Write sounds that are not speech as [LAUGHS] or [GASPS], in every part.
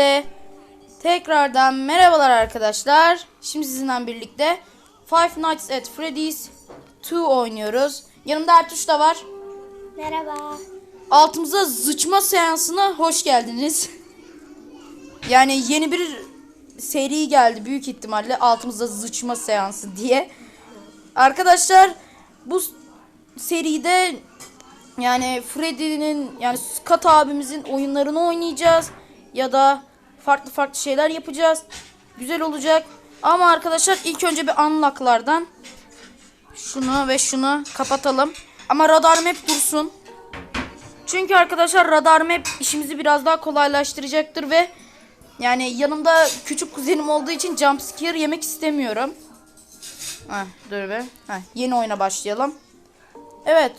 Ee, Tekrardan merhabalar arkadaşlar. Şimdi sizinle birlikte Five Nights at Freddy's 2 oynuyoruz. Yanımda Ertuğ da var. Merhaba. Altımıza zıçma seansına hoş geldiniz. Yani yeni bir seri geldi büyük ihtimalle altımıza zıçma seansı diye. Arkadaşlar bu seride yani Freddy'nin yani Scott abimizin oyunlarını oynayacağız ya da farklı farklı şeyler yapacağız. Güzel olacak. Ama arkadaşlar ilk önce bir unlocklardan şunu ve şunu kapatalım. Ama radar map dursun. Çünkü arkadaşlar radar map işimizi biraz daha kolaylaştıracaktır ve yani yanımda küçük kuzenim olduğu için jump scare yemek istemiyorum. Heh, dur be. Heh, yeni oyuna başlayalım. Evet.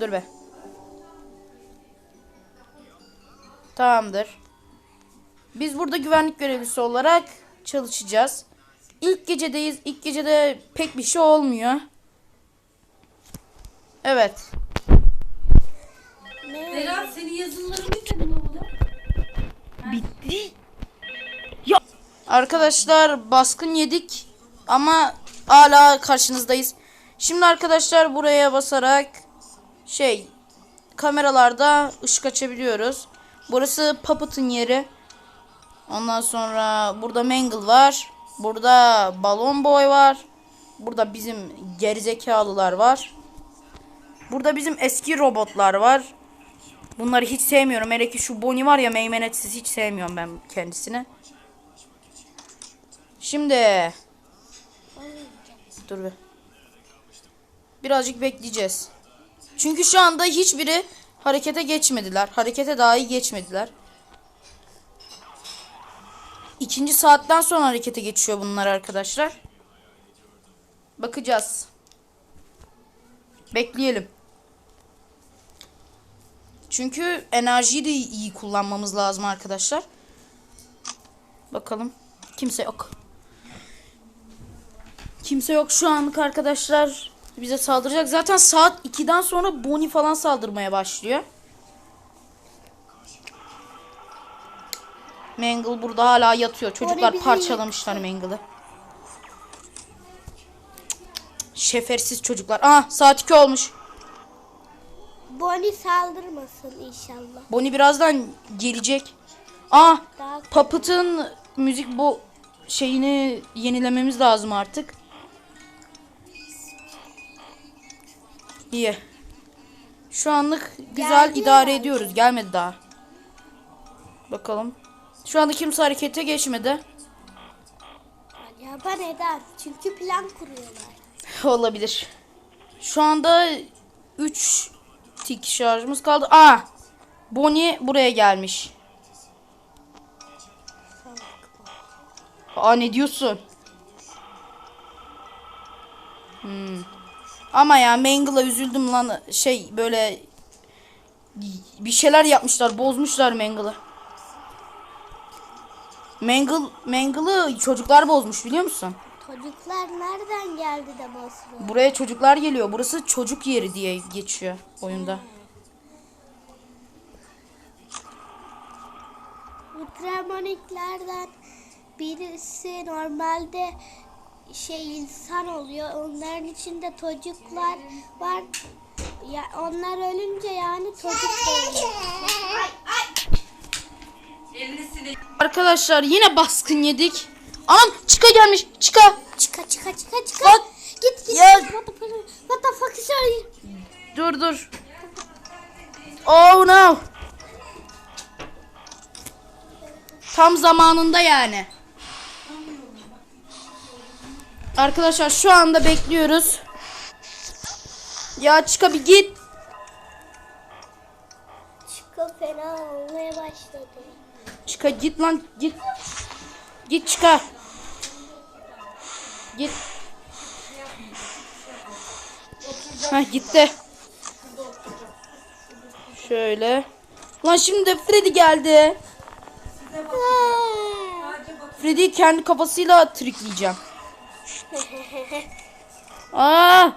Dur be. Tamamdır. Biz burada güvenlik görevlisi olarak çalışacağız. İlk gecedeyiz. İlk gecede pek bir şey olmuyor. Evet. Berat senin yazıların bitmedi mi oğlum? Arkadaşlar baskın yedik ama hala karşınızdayız. Şimdi arkadaşlar buraya basarak şey kameralarda ışık açabiliyoruz. Burası Puppet'ın yeri. Ondan sonra burada Mangle var. Burada Balon Boy var. Burada bizim gerizekalılar var. Burada bizim eski robotlar var. Bunları hiç sevmiyorum. Hele ki şu Bonnie var ya meymenetsiz hiç sevmiyorum ben kendisini. Şimdi dur bir. Birazcık bekleyeceğiz. Çünkü şu anda hiçbiri harekete geçmediler. Harekete dahi geçmediler. İkinci saatten sonra harekete geçiyor bunlar arkadaşlar. Bakacağız. Bekleyelim. Çünkü enerjiyi de iyi kullanmamız lazım arkadaşlar. Bakalım. Kimse yok. Kimse yok şu anlık arkadaşlar. Bize saldıracak. Zaten saat 2'den sonra Bonnie falan saldırmaya başlıyor. Mangle burada hala yatıyor. Çocuklar parçalamışlar Mangle'ı. Şefersiz çocuklar. Aa saat 2 olmuş. Bonnie saldırmasın inşallah. Bonnie birazdan gelecek. Aa Daha Puppet'ın müzik bu şeyini yenilememiz lazım artık. İyi. Şu anlık güzel Geldi idare mi? ediyoruz. Gelmedi daha. Bakalım. Şu anda kimse harekete geçmedi. acaba neden? Çünkü plan kuruyorlar. [LAUGHS] Olabilir. Şu anda 3 tik şarjımız kaldı. Aa! Bonnie buraya gelmiş. Aa ne diyorsun? Hmm. Ama ya Mangle'a üzüldüm lan. Şey böyle bir şeyler yapmışlar. Bozmuşlar Mangle'ı. Mangle, Mangle'ı çocuklar bozmuş biliyor musun? Çocuklar nereden geldi de basıyor? Buraya çocuklar geliyor. Burası çocuk yeri diye geçiyor oyunda. Ultramoniklerden birisi normalde şey insan oluyor. Onların içinde çocuklar var. Ya onlar ölünce yani çocuk oluyor. [LAUGHS] Elini silin. Arkadaşlar yine baskın yedik. Anam çıka gelmiş. Çıka. Çıka çıka çıka çıka. Bak. Git git. Ya. What the fuck, what the fuck is? Dur dur. Oh no. Tam zamanında yani. Arkadaşlar şu anda bekliyoruz. Ya çıka bir git. Çıka fena olmaya başladı. Çıka git lan git. Git çıka. Git. Heh gitti. Şöyle. Lan şimdi de Freddy geldi. Freddy'yi kendi kafasıyla trikleyeceğim. [LAUGHS] Aa!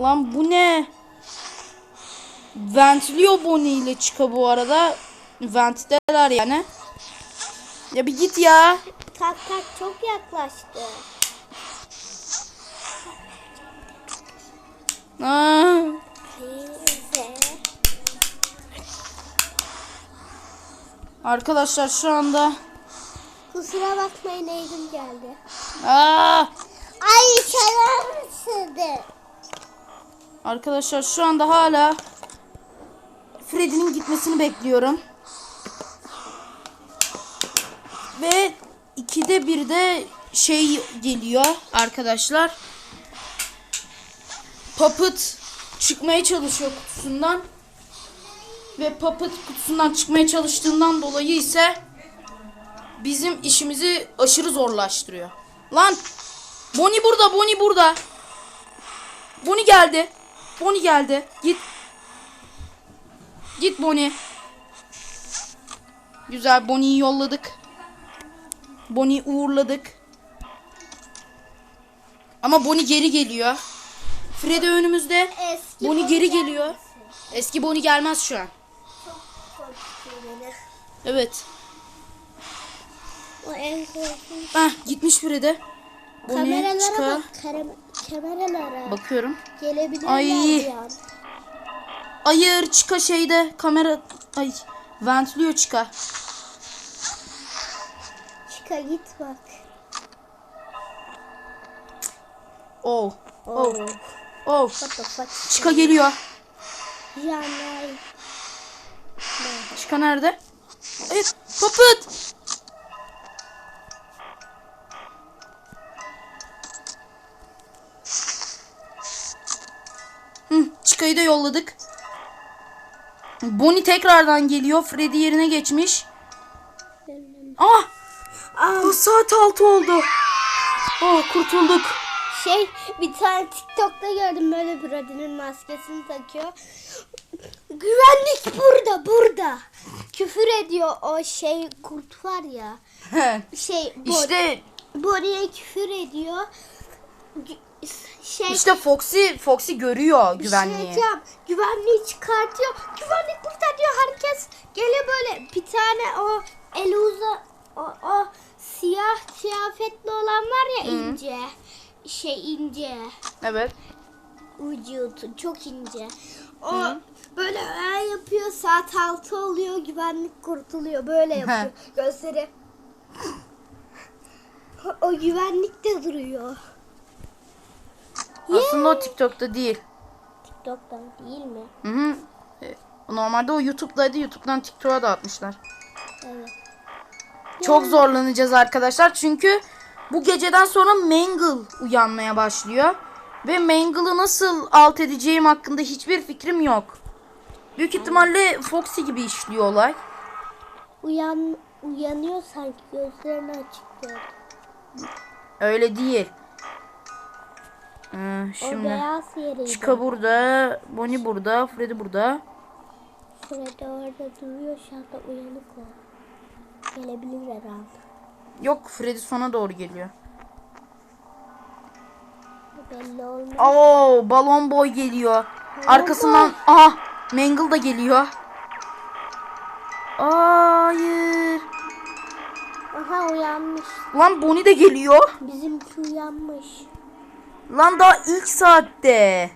Lan bu ne? Ventliyor Bonnie ile çıka bu arada. Vent'teler yani. Ya bir git ya. Tak tak çok yaklaştı. Aa, arkadaşlar şu anda Kusura bakmayın elim geldi. Aa, Ay sever misin? arkadaşlar şu anda hala Freddy'nin gitmesini bekliyorum. Ve ikide bir de şey geliyor arkadaşlar. Puppet çıkmaya çalışıyor kutusundan. Ve Puppet kutusundan çıkmaya çalıştığından dolayı ise bizim işimizi aşırı zorlaştırıyor. Lan Bonnie burada, Bonnie burada. Bonnie geldi. Bonnie geldi. Git. Git Bonnie. Güzel Bonnie'yi yolladık. Bonnie'yi uğurladık. Ama Bonnie geri geliyor. Freddy önümüzde. Eski Bonnie geri gel- geliyor. Eski Bonnie gelmez şu an. Evet. O en. Heh, gitmiş Freddy. Bonnie Kameralara çıkar. bak. Kameralara. Bakıyorum. Gelebilirler Ay. an. Hayır çıka şeyde kamera ay ventliyor çıka. Git bak. Oh. Oh. Oh. Oh. What the fuck? Çıka geliyor. Yanay. Çıka nerede? Hayır. Puppet. Hı, Çıka'yı da yolladık. Bonnie tekrardan geliyor. Freddy yerine geçmiş. Ah! Bu saat altı oldu. Oh kurtulduk. Şey bir tane TikTok'ta gördüm böyle bir adının maskesini takıyor. Güvenlik burada burada. Küfür ediyor o şey kurt var ya. Şey işte Bonnie'ye küfür ediyor. Şey işte Foxy Foxy görüyor şey güvenliği. diyeceğim. Güvenliği çıkartıyor. Güvenlik burada diyor. Herkes geliyor böyle bir tane o eli uza o, o siyah kıyafetli olan var ya ince. Şey ince. Evet. Vücudu çok ince. O böyle öyle yapıyor. Saat altı oluyor. Güvenlik kurtuluyor. Böyle yapıyor. Gözleri. O güvenlik de duruyor. Aslında o TikTok'ta değil. TikTok'tan değil mi? Hı hı. E, Normalde o YouTube'daydı. YouTube'dan TikTok'a da atmışlar. Evet. Çok zorlanacağız arkadaşlar. Çünkü bu geceden sonra Mangle uyanmaya başlıyor. Ve Mangle'ı nasıl alt edeceğim hakkında hiçbir fikrim yok. Büyük ihtimalle Foxy gibi işliyor olay. Uyan uyanıyor sanki gözlerini açık. Öyle değil. Ee, şimdi. Chica burada, Bonnie burada, Freddy burada. Freddy orada duruyor şu anda uyanık o. Gelebilir herhalde. Yok Freddy sona doğru geliyor. Belli olmaz. Oo, balon boy geliyor. Arkasından aha Mangle da geliyor. Hayır. Aha uyanmış. Lan Bonnie de geliyor. Bizimki uyanmış. Lan daha ilk saatte.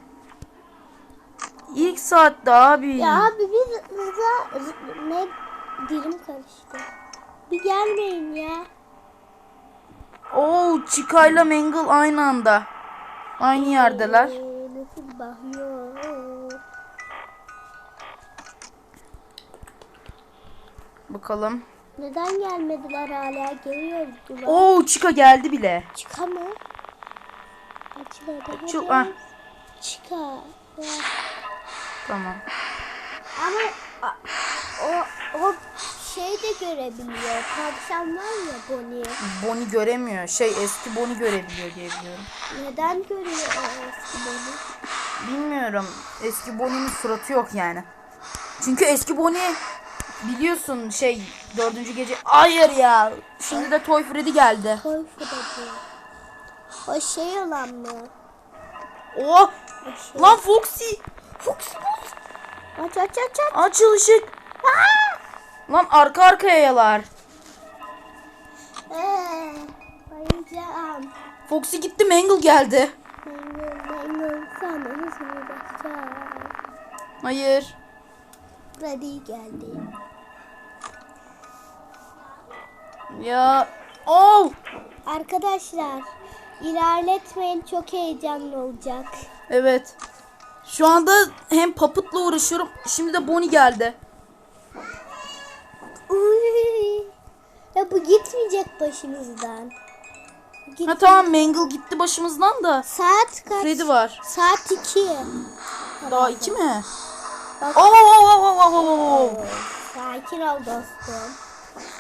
İlk saatte abi. Ya abi biz bize ne dilim karıştı. Bir gelmeyin ya. Oo, ile Mangle aynı anda. Aynı yerdeler. Ee, nasıl bakıyor? Bakalım. Neden gelmediler hala? Geliyordular. Oo, Chica geldi bile. Çıka mı? Şu- Hadi. ah. Ya. Tamam. Ama o o şey de görebiliyor. Tavşan var ya Bonnie. Bonnie göremiyor. Şey eski Bonnie görebiliyor diye biliyorum. Neden görüyor o eski Bonnie? Bilmiyorum. Eski Bonnie'nin suratı yok yani. Çünkü eski Bonnie biliyorsun şey dördüncü gece. Hayır ya. Şimdi de Toy Freddy geldi. Koy Freddy. O şey olan mı? Oh! O şey. Lan Foxy! Aç aç aç aç. Açıl ışık. Lan arka arkayalar. Ee, bayılacağım. Foxy gitti Mangle geldi. Maymun maymun sana nasıl uğraşacağım? Hayır. Freddy geldi. Ya. Oh. Arkadaşlar ilerletmeyin çok heyecanlı olacak. Evet. Şu anda hem Puppet'la uğraşıyorum. Şimdi de Bonnie geldi. Bu gitmeyecek başımızdan. Git. Ha tamam Mangle gitti başımızdan da. Saat kaç? Freddy var. Saat 2. Daha iki mi? Bak. Oh, oh, oh, oh, oh, oh, oh. Sakin ol dostum.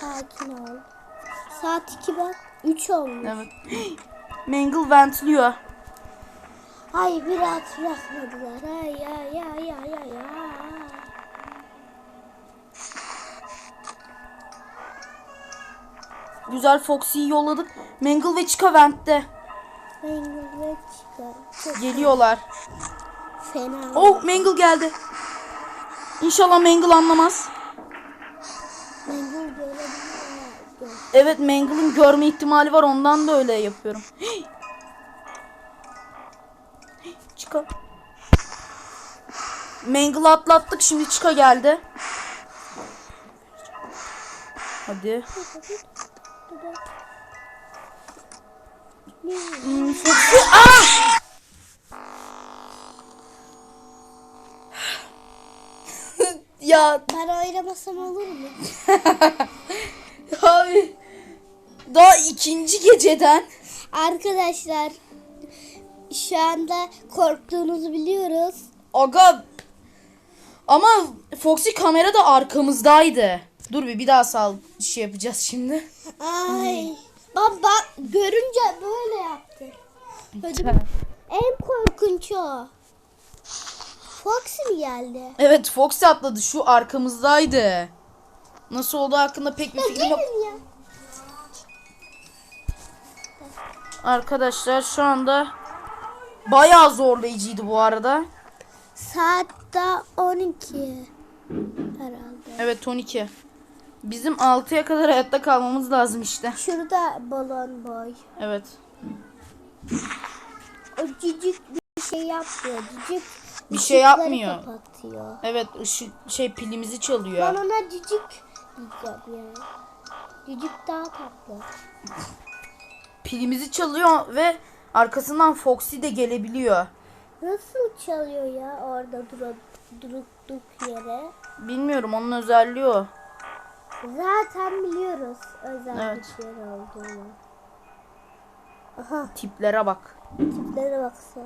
Sakin ol. Saat 2 bak. 3 olmuş. Evet. [GASPS] Mangle ventliyor. Ay bir rahat bırakmadılar. Ay ay ay ay ay ay. Güzel Foxy'yi yolladık. Mangle ve Chica ventte. Mangle ve çıkar. Çok Geliyorlar. fena. Oh Mangle geldi. İnşallah Mangle anlamaz. Mangle görebilir. Evet Mangle'ın görme ihtimali var ondan da öyle yapıyorum. [GASPS] Chica. Mangle'ı atlattık şimdi Chica geldi. Hadi. Aa! [LAUGHS] ya Ben oynamasam olur mu? [LAUGHS] abi daha ikinci geceden Arkadaşlar şu anda korktuğunuzu biliyoruz. Aga ama Foxy kamera da arkamızdaydı. Dur bir bir daha sal şey yapacağız şimdi. Ay. Bak bak görünce böyle yaptı. Ödüm- En korkunç o. Foxy mi geldi? Evet Foxy atladı şu arkamızdaydı. Nasıl olduğu hakkında pek bir Ya fikrim yok. ya. Arkadaşlar şu anda bayağı zorlayıcıydı bu arada. Saat da 12 herhalde. Evet 12. Bizim 6'ya kadar hayatta kalmamız lazım işte. Şurada balon boy. Evet. O cücük bir şey yapmıyor. Cücük Bir şey yapmıyor. kapatıyor. Evet ışık şey pilimizi Ben çalıyor. ona cücük diyeceğim ya. Cücük daha tatlı. Pilimizi çalıyor ve arkasından Foxy de gelebiliyor. Nasıl çalıyor ya orada durup durduk yere? Bilmiyorum onun özelliği o. Zaten biliyoruz özel Evet. şey olduğunu. Aha Tiplere bak. tiplere baksana.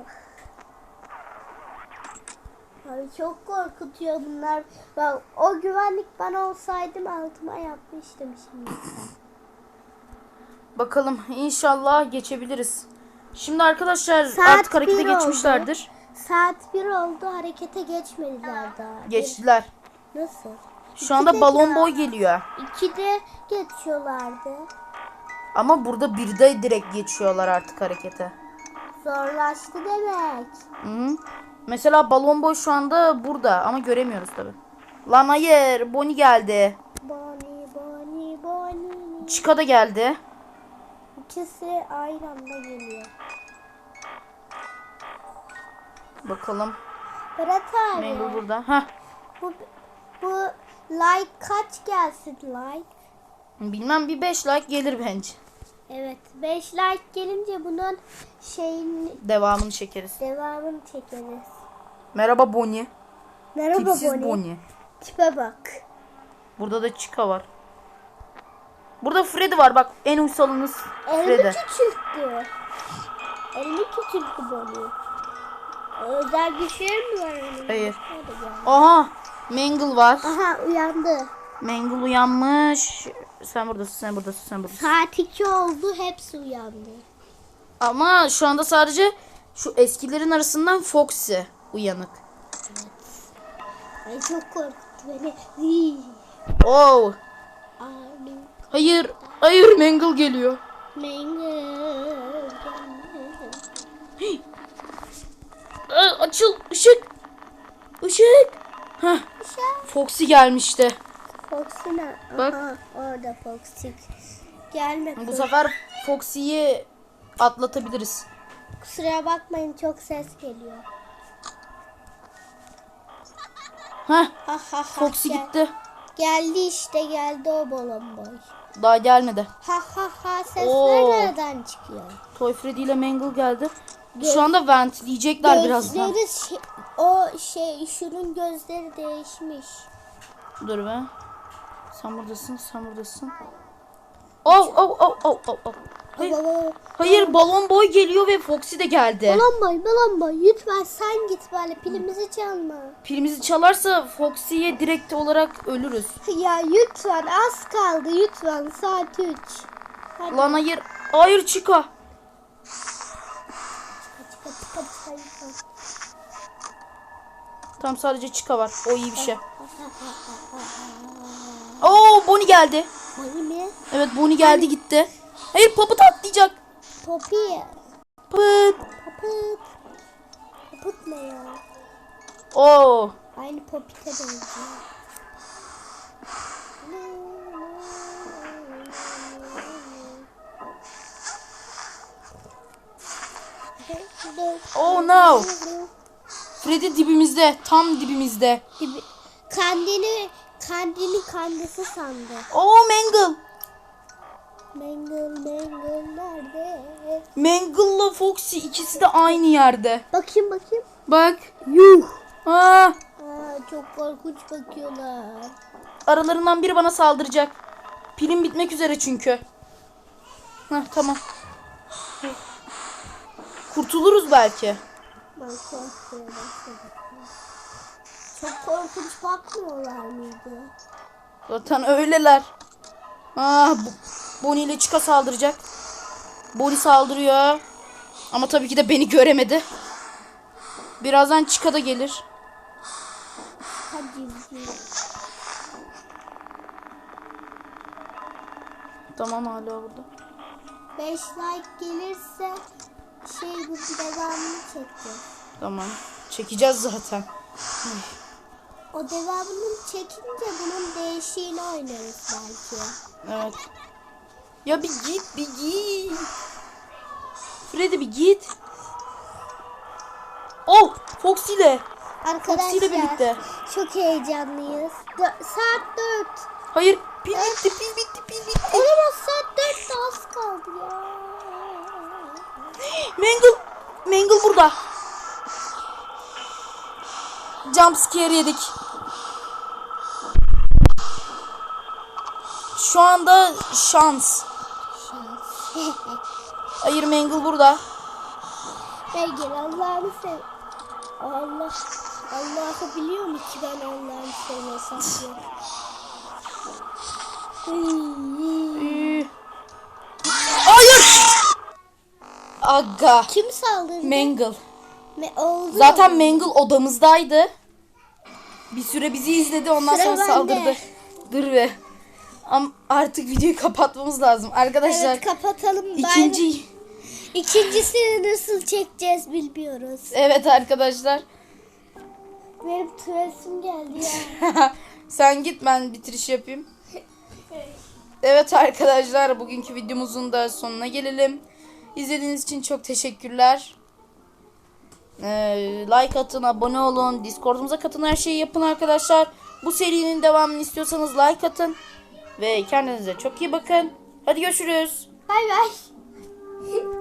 Abi çok korkutuyor bunlar. Bak o güvenlik ben olsaydım altıma yapmıştım şimdi. Bakalım inşallah geçebiliriz. Şimdi arkadaşlar Saat artık harekete oldu. geçmişlerdir. Saat bir oldu harekete geçmediler daha. Geçtiler. Nasıl? Şu anda balon boy geliyor. İkide geçiyorlardı. Ama burada birde direkt geçiyorlar artık harekete. Zorlaştı demek. Hı. Mesela balon boy şu anda burada ama göremiyoruz tabi. Lan hayır Bonnie geldi. Bonnie, Bonnie, Bonnie. Chica da geldi. İkisi aynı anda geliyor. Bakalım. Berat abi. Mangle burada. Heh. Bu, bu like kaç gelsin like? Bilmem bir 5 like gelir bence. Evet 5 like gelince bunun şeyin Devamını çekeriz. devamını çekeriz. Merhaba Bonnie. Merhaba Tipsiz Bonnie. Bonnie. Tipe bak. Burada da Chica var. Burada Freddy var bak en uysalınız Elimi Freddy. küçülttü. Elimi küçülttü Bonnie. Özel güçler mi var onun? Hayır. Hadi gel. Aha Mangle var. Aha uyandı. Mangle uyanmış. Sen buradasın sen buradasın sen buradasın. Saat 2 oldu hepsi uyandı. Ama şu anda sadece şu eskilerin arasından Foxy uyanık. Ay çok korkuttu beni. Hii. Oh. Hayır. Hayır Mangle geliyor. Mangle. [GASPS] Aa, açıl ışık. Işık. Heh. Foxy gelmişti. Foxy ne? Bak. Aha, orada Foxy. Gelme. Bu sefer Foxy'yi atlatabiliriz. Kusura bakmayın çok ses geliyor. Heh Ha ha. Foxy gel- gitti. Geldi işte geldi o balon boy. Daha gelmedi. Ha ha ha sesler Oo. nereden çıkıyor? Toy Freddy ile Mangle geldi. Şu anda ventleyecekler birazdan. Gözleri şey- o şey şunun gözleri değişmiş. Dur be. Sen buradasın, sen buradasın. Oh, oh, oh, oh, oh, oh. Hayır, hayır balon boy geliyor ve Foxy de geldi. balon boy balon boy lütfen sen git böyle pilimizi çalma. Pilimizi çalarsa Foxy'ye direkt olarak ölürüz. Ya lütfen az kaldı lütfen saat 3. Hadi. Lan hayır. Hayır Chica. Hadi, hadi, hadi, hadi. Tam sadece Chica var. O iyi bir şey. Oo Bonnie geldi. Boy mi? Evet Bonnie geldi gitti. Hayır Puppet atlayacak. Popi. Pıt. Papıt. Papıt ne ya? Oo. Aynı popite benziyor. Oh no. Freddy dibimizde. Tam dibimizde. Gibi- Kendini kendini kendisi sandı. Oo Mangle. Mangle mangle nerede? Mangle'la Foxy ikisi de aynı yerde. Bakayım bakayım. Bak. Yuh. Aa, Aa, çok korkunç bakıyorlar. aralarından biri bana saldıracak. Pilim bitmek üzere çünkü. Heh, tamam. Kurtuluruz belki. Ben korkmaya başladım. Çok korkunç bakmıyorlar mıydı? Zaten öyleler. Bu, Bonnie ile Chica saldıracak. Bonnie saldırıyor. Ama tabii ki de beni göremedi. Birazdan Chica da gelir. Hadi. Tamam hala burada. 5 like gelirse şey bu devamını çekeceğiz. Tamam. Çekeceğiz zaten. O devamını çekince bunun değişiğini oynarız belki. Evet. Ya bir git bir git. Freddy bir git. Oh Foxy ile. Arkadaşlar Foxy ile birlikte. çok heyecanlıyız. Dö- saat 4. Hayır pil bitti pil bitti pil bitti. Olamaz saat 4 az kaldı ya. Mangle. Mangle burada. Jump scare yedik. Şu anda şans. [LAUGHS] Hayır Mangle burada. Gel Allah'ını sev. Allah. Allah'ı biliyor mu ki ben Allah'ını sevmesem diye. [LAUGHS] Aga. Kim saldırdı? Mangle. Me- oldu. Zaten Mangle odamızdaydı. Bir süre bizi izledi ondan Sıra sonra bende. saldırdı. Dur be. Ama artık videoyu kapatmamız lazım. Arkadaşlar Evet kapatalım. Ben- ikinci İkincisini nasıl çekeceğiz bilmiyoruz. Evet arkadaşlar. Benim tuvaletim geldi ya. [LAUGHS] Sen git ben bitiriş yapayım. Evet arkadaşlar bugünkü videomuzun da sonuna gelelim. İzlediğiniz için çok teşekkürler. Ee, like atın, abone olun, Discord'umuza katın, her şeyi yapın arkadaşlar. Bu serinin devamını istiyorsanız like atın. Ve kendinize çok iyi bakın. Hadi görüşürüz. Bay bay. [LAUGHS]